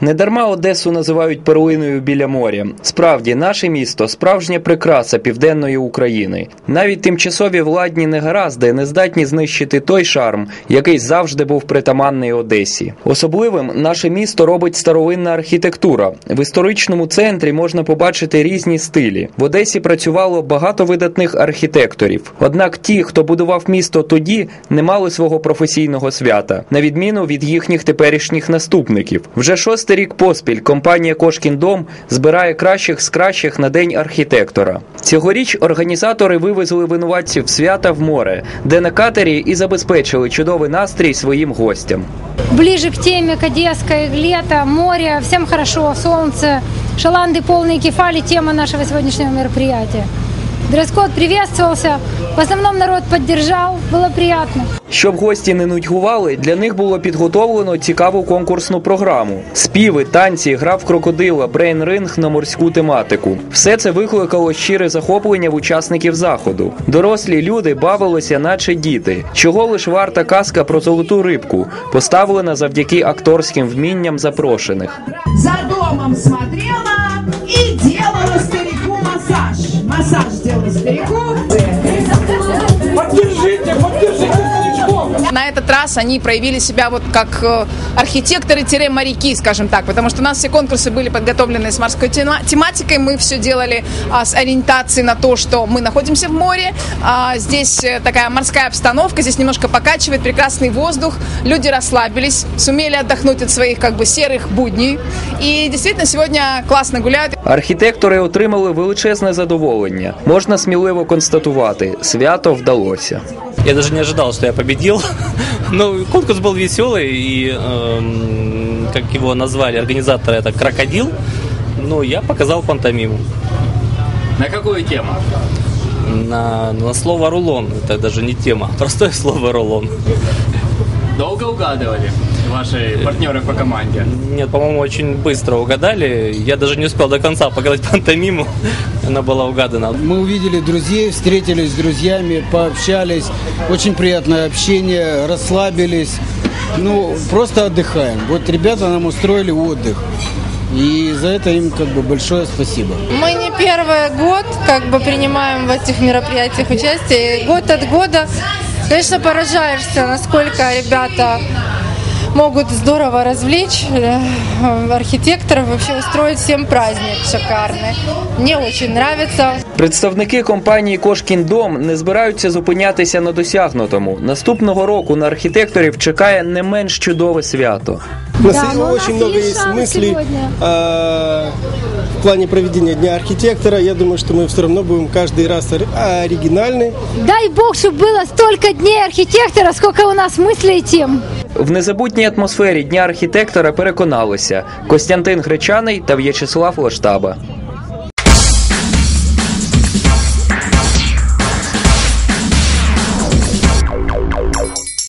Недарма Одесу називають перлиною біля моря. Справді, наше місто справжня прикраса південної України. Навіть тимчасові владні негаразди не здатні знищити той шарм, який завжди був притаманний Одесі. Особливим наше місто робить старовинна архітектура. В історичному центрі можна побачити різні стилі. В Одесі працювало багато видатних архітекторів. Однак ті, хто будував місто тоді, не мали свого професійного свята, на відміну від їхніх теперішніх наступників. Вже шостий рік поспіль компанія Кошкін Дом збирає кращих з кращих на день архітектора. Цьогоріч організатори вивезли винуватців свята в море, де на катері і забезпечили чудовий настрій своїм гостям. ближе к теме, к Одесской, море, всем хорошо, солнце, шаланды полные кефали, тема нашего сегодняшнего мероприятия. Дресс-код приветствовался, в основном народ поддержал, было приятно. Щоб гості не нудьгували, для них було підготовлено цікаву конкурсну програму: співи, танці, гра в крокодила, брейн-ринг на морську тематику. Все це викликало щире захоплення в учасників заходу. Дорослі люди бавилися, наче діти. Чого лиш варта казка про золоту рибку, поставлена завдяки акторським вмінням запрошених. За домом смотрела massagem, tem um espírito. На этот раз они проявили себя вот как э, архитекторы-моряки, скажем так, потому что у нас все конкурсы были подготовлены с морской тема- тематикой, мы все делали а, с ориентацией на то, что мы находимся в море, А, здесь э, такая морская обстановка, здесь немножко покачивает, прекрасный воздух, люди расслабились, сумели отдохнуть от своих как бы серых будней, и действительно сегодня классно гуляют. Архітектори отримали величезне задоволення. Можна сміливо констатувати, свято вдалося. Я даже не ожидал, что я победил. Но конкурс был веселый, и эм, как его назвали организаторы, это крокодил. Ну, я показал пантомиму. На какую тему? На, на слово рулон. Это даже не тема, а простое слово рулон. Долго угадывали ваши партнеры по команде? Нет, по-моему, очень быстро угадали. Я даже не успел до конца показать пантомиму. Она была угадана. Мы увидели друзей, встретились с друзьями, пообщались. Очень приятное общение, расслабились. Ну, просто отдыхаем. Вот ребята нам устроили отдых. И за это им как бы большое спасибо. Мы не первый год как бы принимаем в этих мероприятиях участие. Год от года, конечно, поражаешься, насколько ребята могут здорово развлечь э, архитекторов, вообще устроить всем праздник шикарный. Мне очень нравится. Представники компанії Кошкін Дом не збираються зупинятися на досягнутому. Наступного року на архітекторів чекає не менш чудове свято. На Да, самом но у нас очень много есть есть шанс мыслей сегодня. а, в плане проведения Дня архитектора. Я думаю, что мы все равно будем каждый раз ори- оригинальны. Дай бог, чтобы было столько дней архитектора, сколько у нас мыслей и тем. В незабутній атмосфері Дня архітектора переконалися Костянтин Гречаний та В'ячеслав Лаштаба.